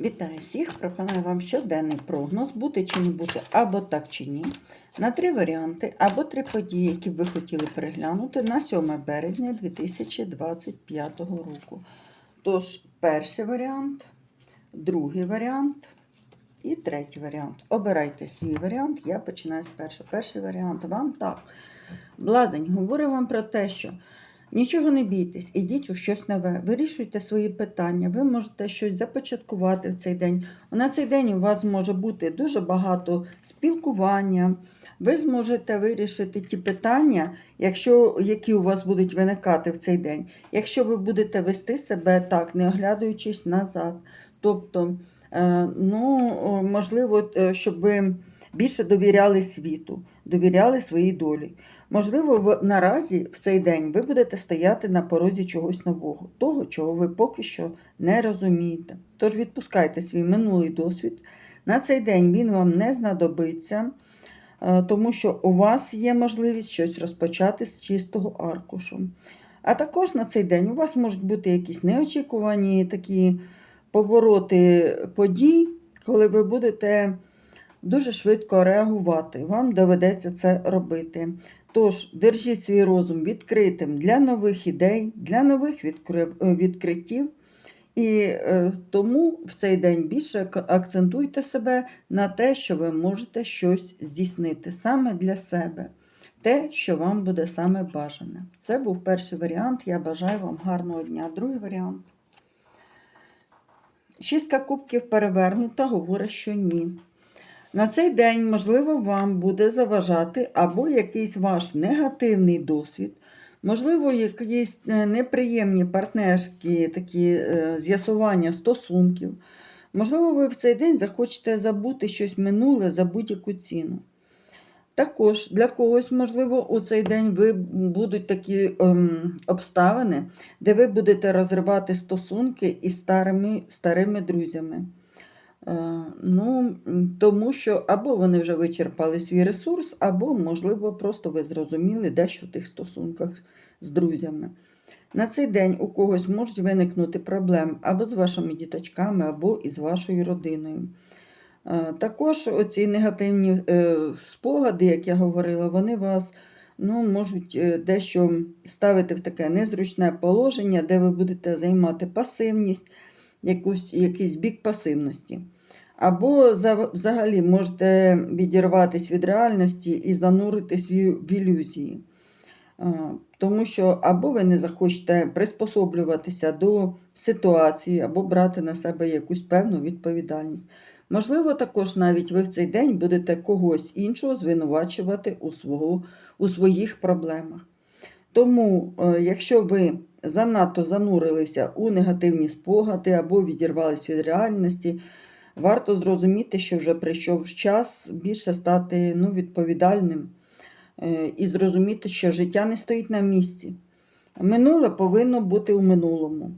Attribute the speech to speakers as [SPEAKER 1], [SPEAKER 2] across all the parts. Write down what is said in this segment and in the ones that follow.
[SPEAKER 1] Вітаю всіх! Пропоную вам щоденний прогноз, бути чи не бути, або так чи ні, на три варіанти, або три події, які б ви хотіли переглянути на 7 березня 2025 року. Тож, перший варіант, другий варіант і третій варіант. Обирайте свій варіант. Я починаю з першого. Перший варіант вам так. Блазень говорить вам про те, що Нічого не бійтесь, ідіть у щось нове, вирішуйте свої питання, ви можете щось започаткувати в цей день. На цей день у вас може бути дуже багато спілкування. Ви зможете вирішити ті питання, якщо, які у вас будуть виникати в цей день, якщо ви будете вести себе так, не оглядаючись назад. Тобто, е, ну, можливо, е, щоб ви більше довіряли світу, довіряли своїй долі. Можливо, в, наразі в цей день ви будете стояти на порозі чогось нового, того, чого ви поки що не розумієте. Тож відпускайте свій минулий досвід. На цей день він вам не знадобиться, е, тому що у вас є можливість щось розпочати з чистого аркушу. А також на цей день у вас можуть бути якісь неочікувані такі повороти подій, коли ви будете дуже швидко реагувати. Вам доведеться це робити. Тож, держіть свій розум відкритим для нових ідей, для нових відкриттів. І е, тому в цей день більше акцентуйте себе на те, що ви можете щось здійснити саме для себе, те, що вам буде саме бажане. Це був перший варіант. Я бажаю вам гарного дня. Другий варіант. Шістка кубків перевернута, говорить, що ні. На цей день, можливо, вам буде заважати або якийсь ваш негативний досвід, можливо, якісь е, неприємні партнерські такі е, з'ясування стосунків. Можливо, ви в цей день захочете забути щось минуле за будь-яку ціну. Також для когось, можливо, у цей день ви будуть такі ем, обставини, де ви будете розривати стосунки із старими, старими друзями. Е, Ну, тому що або вони вже вичерпали свій ресурс, або, можливо, просто ви зрозуміли дещо в тих стосунках з друзями. На цей день у когось можуть виникнути проблеми або з вашими діточками, або із вашою родиною. Е, Також оці негативні е, спогади, як я говорила, вони вас ну, можуть дещо ставити в таке незручне положення, де ви будете займати пасивність, якусь, якийсь бік пасивності. Або взагалі можете відірватися від реальності і зануритись в ілюзії. Тому що або ви не захочете приспособлюватися до ситуації, або брати на себе якусь певну відповідальність. Можливо, також навіть ви в цей день будете когось іншого звинувачувати у, свого, у своїх проблемах. Тому, е, якщо ви занадто занурилися у негативні спогади або відірвалися від реальності, варто зрозуміти, що вже прийшов час більше стати ну, відповідальним е, і зрозуміти, що життя не стоїть на місці. Минуле повинно бути у минулому.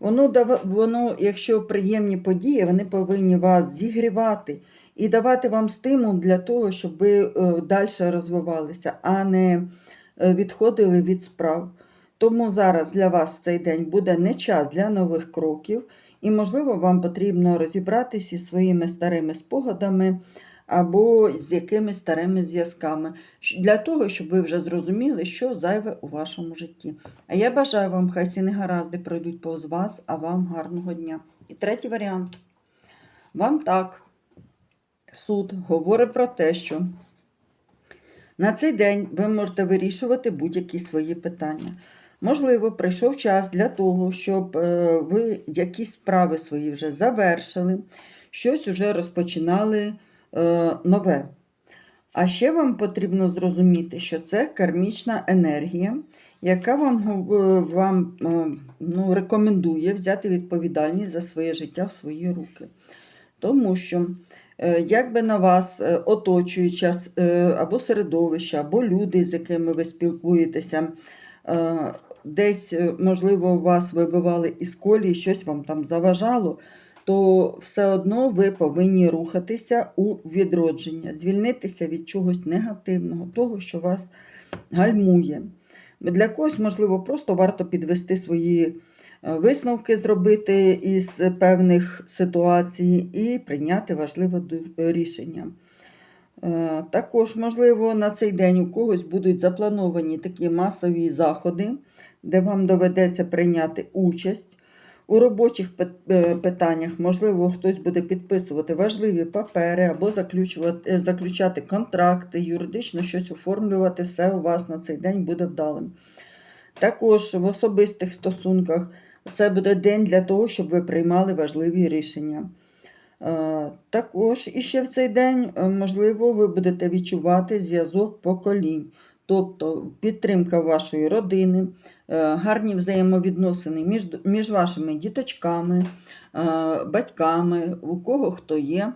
[SPEAKER 1] Воно, воно, якщо приємні події, вони повинні вас зігрівати і давати вам стимул для того, щоб ви далі розвивалися, а не е, відходили від справ. Тому зараз для вас цей день буде не час для нових кроків, і, можливо, вам потрібно розібратися зі своїми старими спогадами або з якимись старими зв'язками, для того, щоб ви вже зрозуміли, що зайве у вашому житті. А я бажаю вам, хай всі негаразди пройдуть повз вас, а вам гарного дня. І третій варіант. Вам так. Суд говорить про те, що на цей день ви можете вирішувати будь-які свої питання. Можливо, прийшов час для того, щоб е, ви якісь справи свої вже завершили, щось вже розпочинали е, нове. А ще вам потрібно зрозуміти, що це кармічна енергія, яка вам, вам е, ну, рекомендує взяти відповідальність за своє життя в свої руки. Тому що, е, як би на вас оточуюча е, або середовище, або люди, з якими ви спілкуєтеся, десь, е, можливо, вас вибивали із колії, щось вам там заважало, то все одно ви повинні рухатися у відродження, звільнитися від чогось негативного, того, що вас гальмує. Для когось, можливо, просто варто підвести свої висновки зробити із певних ситуацій і прийняти важливе рішення. Е, Також, можливо, на цей день у когось будуть заплановані такі масові заходи, де вам доведеться прийняти участь. У робочих е, питаннях, можливо, хтось буде підписувати важливі папери або заключувати, е, заключати контракти, юридично щось оформлювати, все у вас на цей день буде вдалим. Також в особистих стосунках це буде день для того, щоб ви приймали важливі рішення. Е, Також іще в цей день, е, можливо, ви будете відчувати зв'язок поколінь, тобто підтримка вашої родини, е, гарні взаємовідносини між, між вашими діточками, батьками, у кого хто є,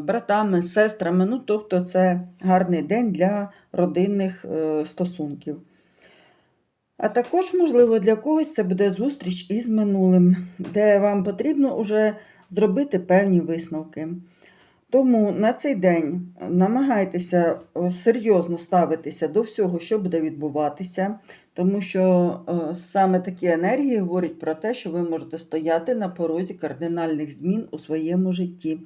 [SPEAKER 1] братами, сестрами. Ну, тобто, це гарний день для родинних стосунків. А також, можливо, для когось це буде зустріч із минулим, де вам потрібно вже зробити певні висновки. Тому на цей день намагайтеся е, серйозно ставитися до всього, що буде відбуватися, тому що е, саме такі енергії говорять про те, що ви можете стояти на порозі кардинальних змін у своєму житті.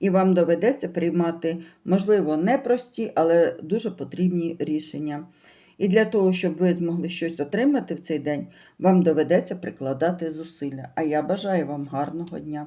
[SPEAKER 1] І вам доведеться приймати, можливо, непрості, але дуже потрібні рішення. І для того, щоб ви змогли щось отримати в цей день, вам доведеться прикладати зусилля. А я бажаю вам гарного дня.